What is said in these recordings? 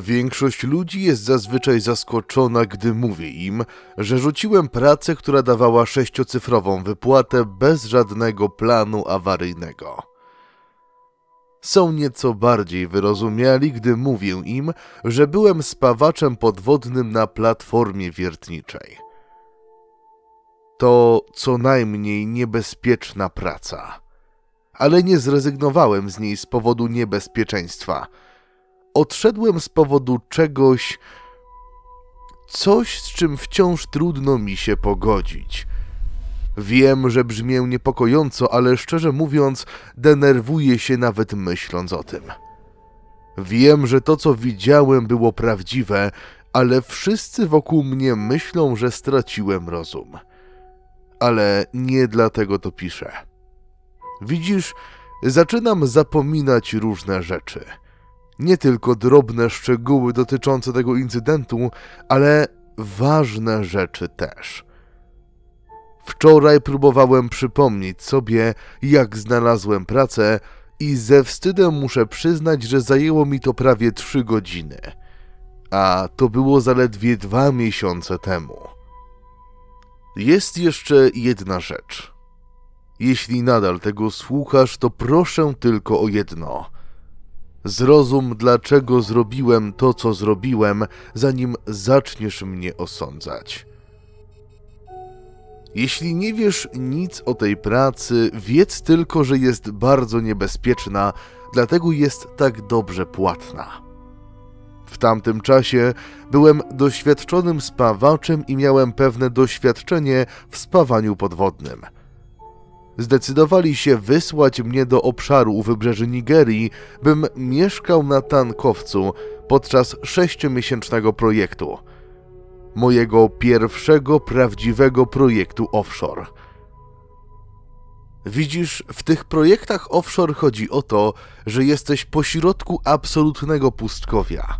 Większość ludzi jest zazwyczaj zaskoczona, gdy mówię im, że rzuciłem pracę, która dawała sześciocyfrową wypłatę bez żadnego planu awaryjnego. Są nieco bardziej wyrozumiali, gdy mówię im, że byłem spawaczem podwodnym na platformie wiertniczej. To co najmniej niebezpieczna praca. Ale nie zrezygnowałem z niej z powodu niebezpieczeństwa. Odszedłem z powodu czegoś, coś z czym wciąż trudno mi się pogodzić. Wiem, że brzmię niepokojąco, ale szczerze mówiąc, denerwuję się nawet myśląc o tym. Wiem, że to, co widziałem, było prawdziwe, ale wszyscy wokół mnie myślą, że straciłem rozum. Ale nie dlatego to piszę. Widzisz, zaczynam zapominać różne rzeczy. Nie tylko drobne szczegóły dotyczące tego incydentu, ale ważne rzeczy też. Wczoraj próbowałem przypomnieć sobie, jak znalazłem pracę, i ze wstydem muszę przyznać, że zajęło mi to prawie trzy godziny. A to było zaledwie dwa miesiące temu. Jest jeszcze jedna rzecz. Jeśli nadal tego słuchasz, to proszę tylko o jedno. Zrozum, dlaczego zrobiłem to, co zrobiłem, zanim zaczniesz mnie osądzać. Jeśli nie wiesz nic o tej pracy, wiedz tylko, że jest bardzo niebezpieczna, dlatego jest tak dobrze płatna. W tamtym czasie byłem doświadczonym spawaczem i miałem pewne doświadczenie w spawaniu podwodnym. Zdecydowali się wysłać mnie do obszaru u wybrzeży Nigerii, bym mieszkał na tankowcu podczas sześciomiesięcznego projektu. Mojego pierwszego prawdziwego projektu offshore. Widzisz, w tych projektach offshore chodzi o to, że jesteś pośrodku absolutnego pustkowia.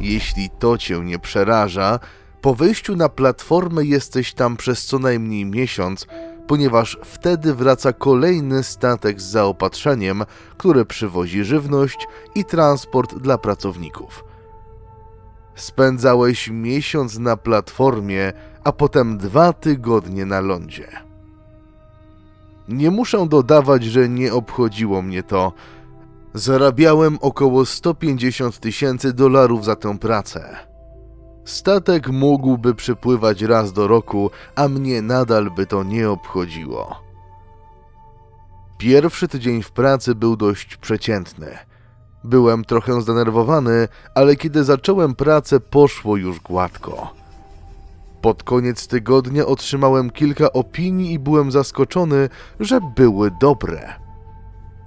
Jeśli to cię nie przeraża, po wejściu na platformę jesteś tam przez co najmniej miesiąc, ponieważ wtedy wraca kolejny statek z zaopatrzeniem, który przywozi żywność i transport dla pracowników. Spędzałeś miesiąc na platformie, a potem dwa tygodnie na lądzie. Nie muszę dodawać, że nie obchodziło mnie to. Zarabiałem około 150 tysięcy dolarów za tę pracę. Statek mógłby przypływać raz do roku, a mnie nadal by to nie obchodziło. Pierwszy tydzień w pracy był dość przeciętny. Byłem trochę zdenerwowany, ale kiedy zacząłem pracę, poszło już gładko. Pod koniec tygodnia otrzymałem kilka opinii i byłem zaskoczony, że były dobre.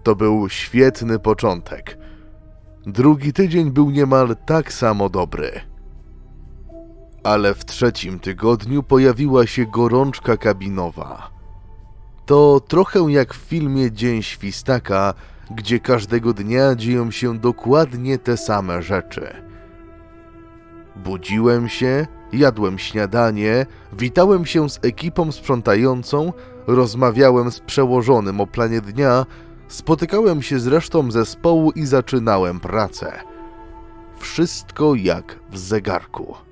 To był świetny początek. Drugi tydzień był niemal tak samo dobry. Ale w trzecim tygodniu pojawiła się gorączka kabinowa. To trochę jak w filmie Dzień Świstaka, gdzie każdego dnia dzieją się dokładnie te same rzeczy. Budziłem się, jadłem śniadanie, witałem się z ekipą sprzątającą, rozmawiałem z przełożonym o planie dnia, spotykałem się z resztą zespołu i zaczynałem pracę. Wszystko jak w zegarku.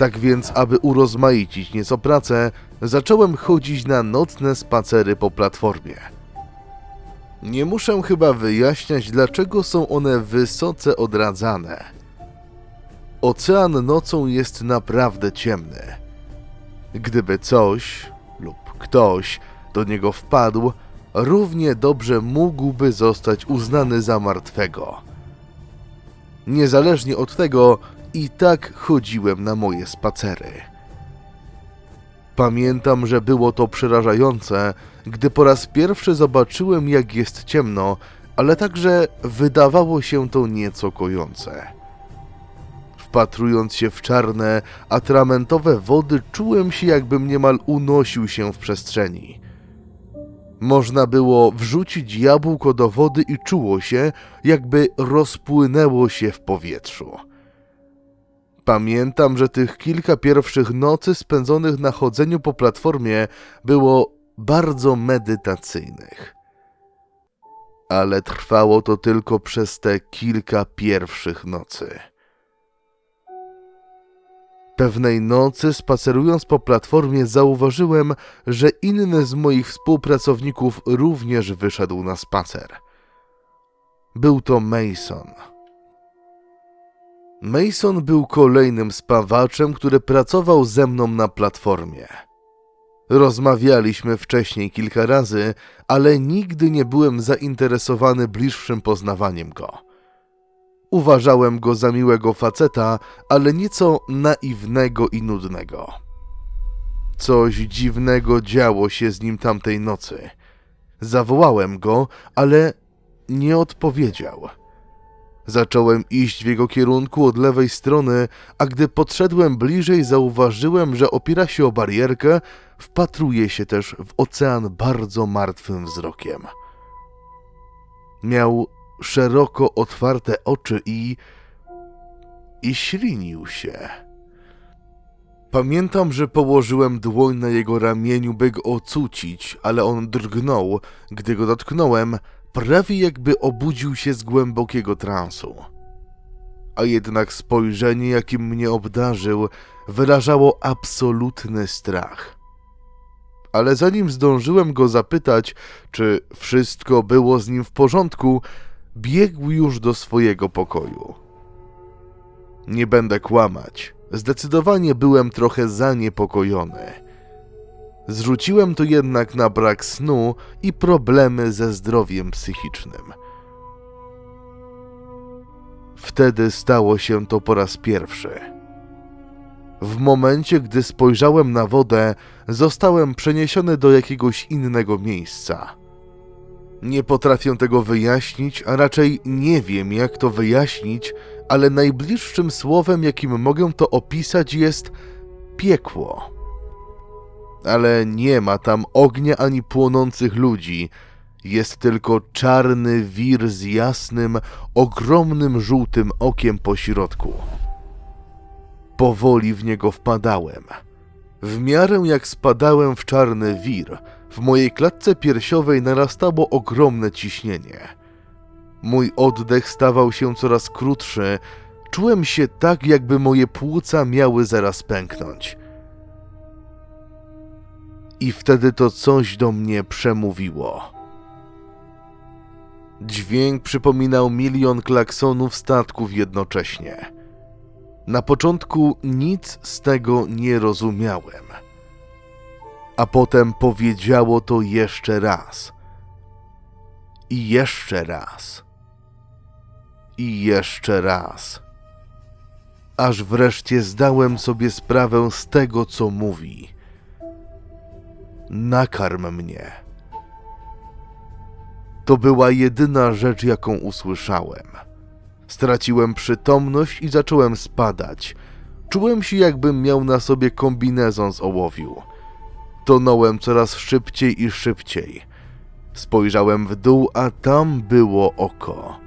Tak więc, aby urozmaicić nieco pracę, zacząłem chodzić na nocne spacery po platformie. Nie muszę chyba wyjaśniać, dlaczego są one wysoce odradzane. Ocean nocą jest naprawdę ciemny. Gdyby coś lub ktoś do niego wpadł, równie dobrze mógłby zostać uznany za martwego. Niezależnie od tego, i tak chodziłem na moje spacery. Pamiętam, że było to przerażające, gdy po raz pierwszy zobaczyłem, jak jest ciemno, ale także wydawało się to nieco kojące. Wpatrując się w czarne, atramentowe wody, czułem się, jakbym niemal unosił się w przestrzeni. Można było wrzucić jabłko do wody i czuło się, jakby rozpłynęło się w powietrzu. Pamiętam, że tych kilka pierwszych nocy spędzonych na chodzeniu po platformie było bardzo medytacyjnych. Ale trwało to tylko przez te kilka pierwszych nocy. Pewnej nocy, spacerując po platformie, zauważyłem, że inny z moich współpracowników również wyszedł na spacer. Był to Mason. Mason był kolejnym spawaczem, który pracował ze mną na platformie. Rozmawialiśmy wcześniej kilka razy, ale nigdy nie byłem zainteresowany bliższym poznawaniem go. Uważałem go za miłego faceta, ale nieco naiwnego i nudnego. Coś dziwnego działo się z nim tamtej nocy. Zawołałem go, ale nie odpowiedział. Zacząłem iść w jego kierunku od lewej strony, a gdy podszedłem bliżej, zauważyłem, że opiera się o barierkę, wpatruje się też w ocean bardzo martwym wzrokiem. Miał szeroko otwarte oczy i. i ślinił się. Pamiętam, że położyłem dłoń na jego ramieniu, by go ocucić, ale on drgnął, gdy go dotknąłem, prawie jakby obudził się z głębokiego transu. A jednak spojrzenie, jakim mnie obdarzył, wyrażało absolutny strach. Ale zanim zdążyłem go zapytać, czy wszystko było z nim w porządku, biegł już do swojego pokoju. Nie będę kłamać, zdecydowanie byłem trochę zaniepokojony. Zrzuciłem to jednak na brak snu i problemy ze zdrowiem psychicznym. Wtedy stało się to po raz pierwszy. W momencie, gdy spojrzałem na wodę, zostałem przeniesiony do jakiegoś innego miejsca. Nie potrafię tego wyjaśnić, a raczej nie wiem, jak to wyjaśnić, ale najbliższym słowem, jakim mogę to opisać, jest piekło. Ale nie ma tam ognia ani płonących ludzi. Jest tylko czarny wir z jasnym, ogromnym żółtym okiem po środku. Powoli w niego wpadałem. W miarę jak spadałem w czarny wir, w mojej klatce piersiowej narastało ogromne ciśnienie. Mój oddech stawał się coraz krótszy, czułem się tak, jakby moje płuca miały zaraz pęknąć. I wtedy to coś do mnie przemówiło. Dźwięk przypominał milion klaksonów statków jednocześnie. Na początku nic z tego nie rozumiałem. A potem powiedziało to jeszcze raz. I jeszcze raz. I jeszcze raz. Aż wreszcie zdałem sobie sprawę z tego, co mówi. Nakarm mnie. To była jedyna rzecz, jaką usłyszałem. Straciłem przytomność i zacząłem spadać. Czułem się, jakbym miał na sobie kombinezon z ołowiu. Tonąłem coraz szybciej i szybciej. Spojrzałem w dół, a tam było oko.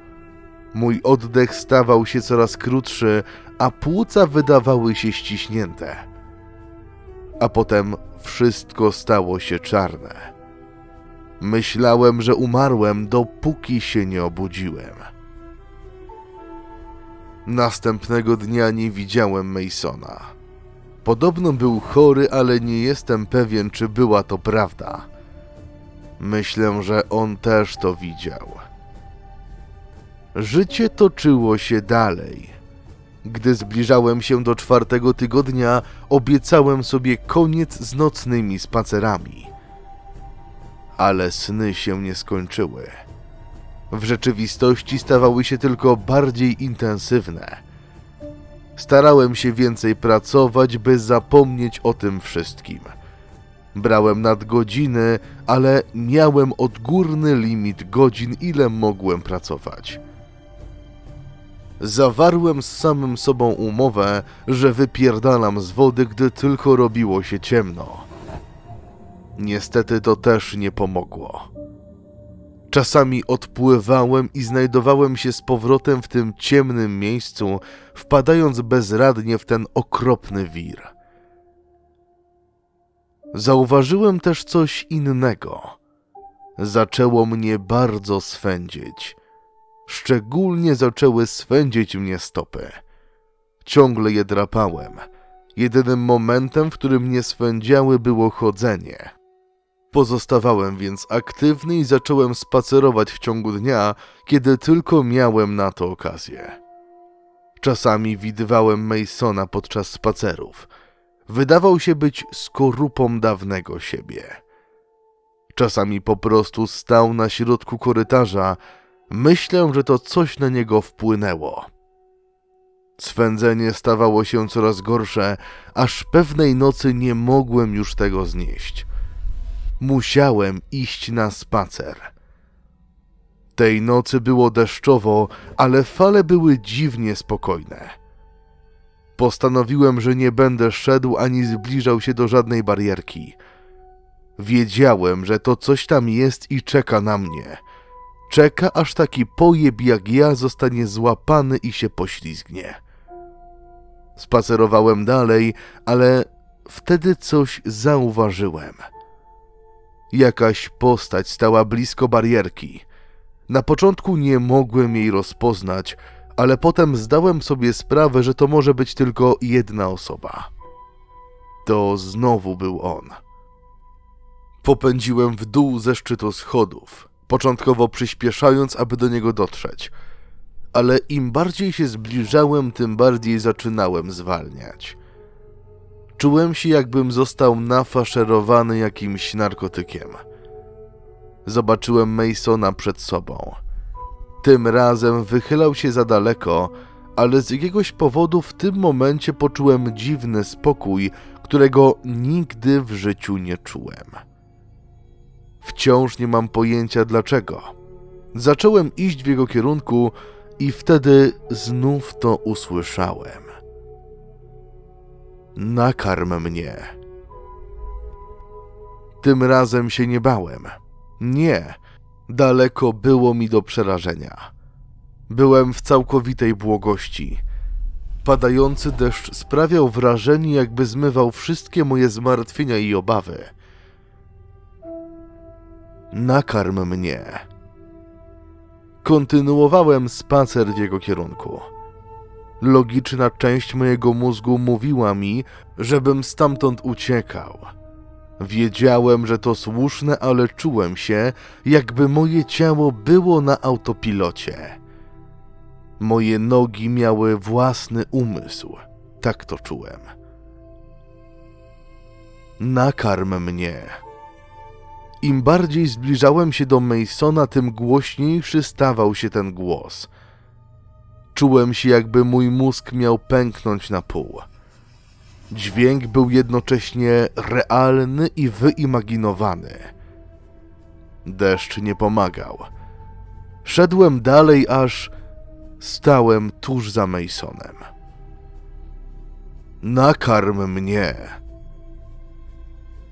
Mój oddech stawał się coraz krótszy, a płuca wydawały się ściśnięte. A potem wszystko stało się czarne. Myślałem, że umarłem, dopóki się nie obudziłem. Następnego dnia nie widziałem Masona. Podobno był chory, ale nie jestem pewien, czy była to prawda. Myślę, że on też to widział. Życie toczyło się dalej. Gdy zbliżałem się do czwartego tygodnia, obiecałem sobie koniec z nocnymi spacerami. Ale sny się nie skończyły. W rzeczywistości stawały się tylko bardziej intensywne. Starałem się więcej pracować, by zapomnieć o tym wszystkim. Brałem nadgodziny, ale miałem odgórny limit godzin, ile mogłem pracować. Zawarłem z samym sobą umowę, że wypierdalam z wody, gdy tylko robiło się ciemno. Niestety to też nie pomogło. Czasami odpływałem i znajdowałem się z powrotem w tym ciemnym miejscu, wpadając bezradnie w ten okropny wir. Zauważyłem też coś innego. zaczęło mnie bardzo swędzić. Szczególnie zaczęły swędzić mnie stopy. Ciągle je drapałem. Jedynym momentem, w którym nie swędziały, było chodzenie. Pozostawałem więc aktywny i zacząłem spacerować w ciągu dnia, kiedy tylko miałem na to okazję. Czasami widywałem Masona podczas spacerów. Wydawał się być skorupą dawnego siebie. Czasami po prostu stał na środku korytarza. Myślę, że to coś na niego wpłynęło. Swędzenie stawało się coraz gorsze, aż pewnej nocy nie mogłem już tego znieść. Musiałem iść na spacer. Tej nocy było deszczowo, ale fale były dziwnie spokojne. Postanowiłem, że nie będę szedł ani zbliżał się do żadnej barierki. Wiedziałem, że to coś tam jest i czeka na mnie. Czeka, aż taki pojeb jak ja zostanie złapany i się poślizgnie. Spacerowałem dalej, ale wtedy coś zauważyłem. Jakaś postać stała blisko barierki. Na początku nie mogłem jej rozpoznać, ale potem zdałem sobie sprawę, że to może być tylko jedna osoba. To znowu był on. Popędziłem w dół ze szczytu schodów, początkowo przyspieszając, aby do niego dotrzeć. Ale im bardziej się zbliżałem, tym bardziej zaczynałem zwalniać. Czułem się, jakbym został nafaszerowany jakimś narkotykiem. Zobaczyłem Masona przed sobą. Tym razem wychylał się za daleko, ale z jakiegoś powodu w tym momencie poczułem dziwny spokój, którego nigdy w życiu nie czułem. Wciąż nie mam pojęcia dlaczego. Zacząłem iść w jego kierunku i wtedy znów to usłyszałem. Nakarm mnie. Tym razem się nie bałem. Nie, daleko było mi do przerażenia. Byłem w całkowitej błogości. Padający deszcz sprawiał wrażenie, jakby zmywał wszystkie moje zmartwienia i obawy. Nakarm mnie. Kontynuowałem spacer w jego kierunku. Logiczna część mojego mózgu mówiła mi, żebym stamtąd uciekał. Wiedziałem, że to słuszne, ale czułem się, jakby moje ciało było na autopilocie. Moje nogi miały własny umysł. Tak to czułem. Nakarm mnie. Im bardziej zbliżałem się do Masona, tym głośniejszy stawał się ten głos. Czułem się, jakby mój mózg miał pęknąć na pół. Dźwięk był jednocześnie realny i wyimaginowany. Deszcz nie pomagał. Szedłem dalej, aż stałem tuż za Masonem. Nakarm mnie.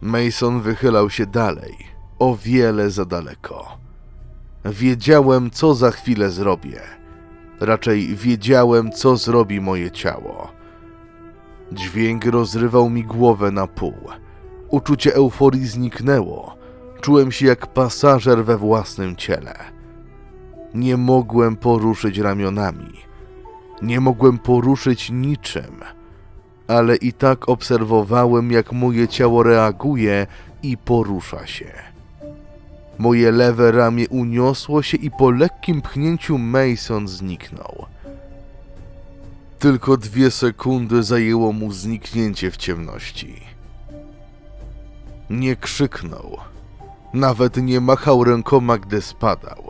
Mason wychylał się dalej, o wiele za daleko. Wiedziałem, co za chwilę zrobię. Raczej wiedziałem, co zrobi moje ciało. Dźwięk rozrywał mi głowę na pół. Uczucie euforii zniknęło. Czułem się jak pasażer we własnym ciele. Nie mogłem poruszyć ramionami. Nie mogłem poruszyć niczym. Ale i tak obserwowałem, jak moje ciało reaguje i porusza się. Moje lewe ramię uniosło się i po lekkim pchnięciu Mason zniknął. Tylko dwie sekundy zajęło mu zniknięcie w ciemności. Nie krzyknął. Nawet nie machał rękoma, gdy spadał.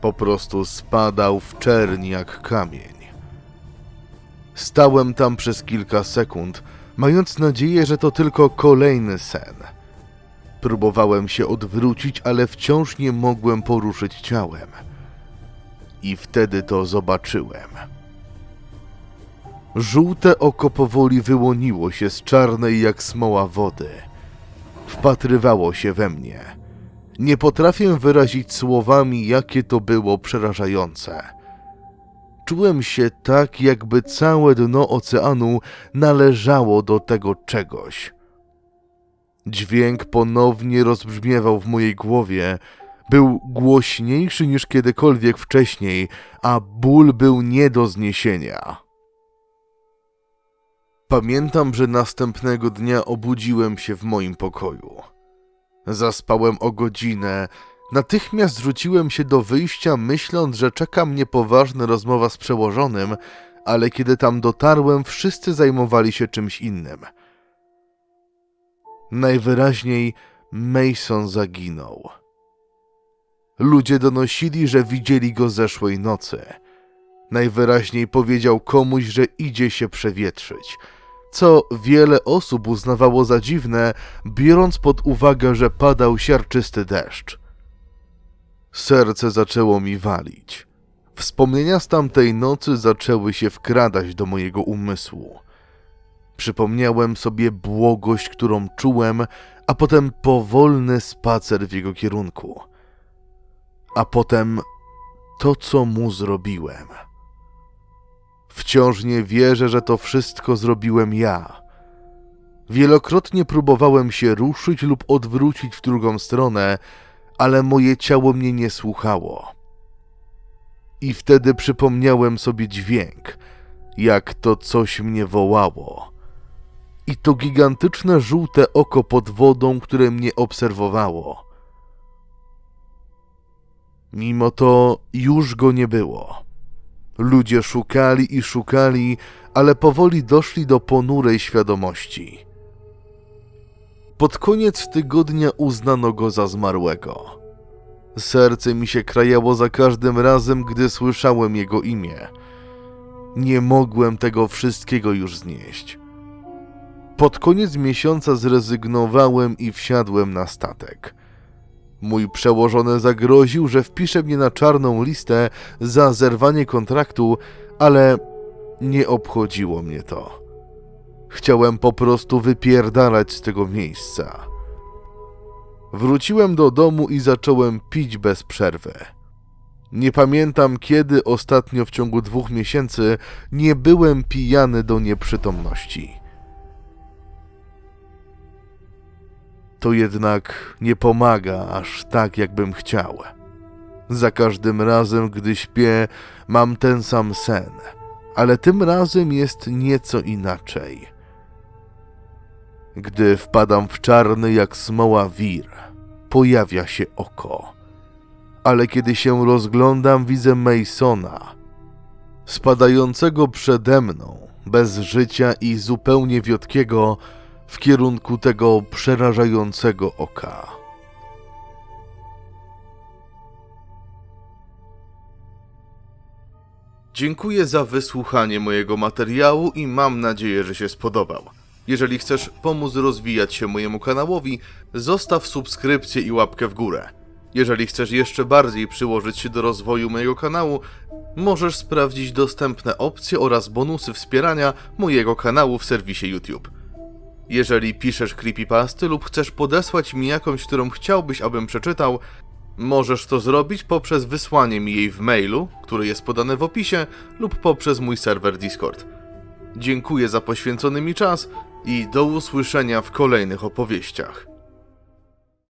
Po prostu spadał w czerni jak kamień. Stałem tam przez kilka sekund, mając nadzieję, że to tylko kolejny sen. Próbowałem się odwrócić, ale wciąż nie mogłem poruszyć ciałem. I wtedy to zobaczyłem. Żółte oko powoli wyłoniło się z czarnej jak smoła wody. Wpatrywało się we mnie. Nie potrafię wyrazić słowami, jakie to było przerażające. Czułem się tak, jakby całe dno oceanu należało do tego czegoś. Dźwięk ponownie rozbrzmiewał w mojej głowie. Był głośniejszy niż kiedykolwiek wcześniej, a ból był nie do zniesienia. Pamiętam, że następnego dnia obudziłem się w moim pokoju. Zaspałem o godzinę. Natychmiast rzuciłem się do wyjścia, myśląc, że czeka mnie poważna rozmowa z przełożonym, ale kiedy tam dotarłem, wszyscy zajmowali się czymś innym. Najwyraźniej Mason zaginął. Ludzie donosili, że widzieli go zeszłej nocy. Najwyraźniej powiedział komuś, że idzie się przewietrzyć, co wiele osób uznawało za dziwne, biorąc pod uwagę, że padał siarczysty deszcz. Serce zaczęło mi walić. Wspomnienia z tamtej nocy zaczęły się wkradać do mojego umysłu. Przypomniałem sobie błogość, którą czułem, a potem powolny spacer w jego kierunku. A potem to, co mu zrobiłem. Wciąż nie wierzę, że to wszystko zrobiłem ja. Wielokrotnie próbowałem się ruszyć lub odwrócić w drugą stronę, ale moje ciało mnie nie słuchało. I wtedy przypomniałem sobie dźwięk, jak to coś mnie wołało. I to gigantyczne żółte oko pod wodą, które mnie obserwowało. Mimo to już go nie było. Ludzie szukali i szukali, ale powoli doszli do ponurej świadomości. Pod koniec tygodnia uznano go za zmarłego. Serce mi się krajało za każdym razem, gdy słyszałem jego imię. Nie mogłem tego wszystkiego już znieść. Pod koniec miesiąca zrezygnowałem i wsiadłem na statek. Mój przełożony zagroził, że wpisze mnie na czarną listę za zerwanie kontraktu, ale nie obchodziło mnie to. Chciałem po prostu wypierdalać z tego miejsca. Wróciłem do domu i zacząłem pić bez przerwy. Nie pamiętam, kiedy ostatnio w ciągu dwóch miesięcy nie byłem pijany do nieprzytomności. To jednak nie pomaga aż tak, jakbym chciał. Za każdym razem, gdy śpię, mam ten sam sen, ale tym razem jest nieco inaczej. Gdy wpadam w czarny jak smoła wir, pojawia się oko. Ale kiedy się rozglądam, widzę Masona, spadającego przede mną, bez życia i zupełnie wiotkiego, w kierunku tego przerażającego oka. Dziękuję za wysłuchanie mojego materiału i mam nadzieję, że się spodobał. Jeżeli chcesz pomóc rozwijać się mojemu kanałowi, zostaw subskrypcję i łapkę w górę. Jeżeli chcesz jeszcze bardziej przyłożyć się do rozwoju mojego kanału, możesz sprawdzić dostępne opcje oraz bonusy wspierania mojego kanału w serwisie YouTube. Jeżeli piszesz creepypasty lub chcesz podesłać mi jakąś, którą chciałbyś, abym przeczytał, możesz to zrobić poprzez wysłanie mi jej w mailu, który jest podany w opisie, lub poprzez mój serwer Discord. Dziękuję za poświęcony mi czas i do usłyszenia w kolejnych opowieściach.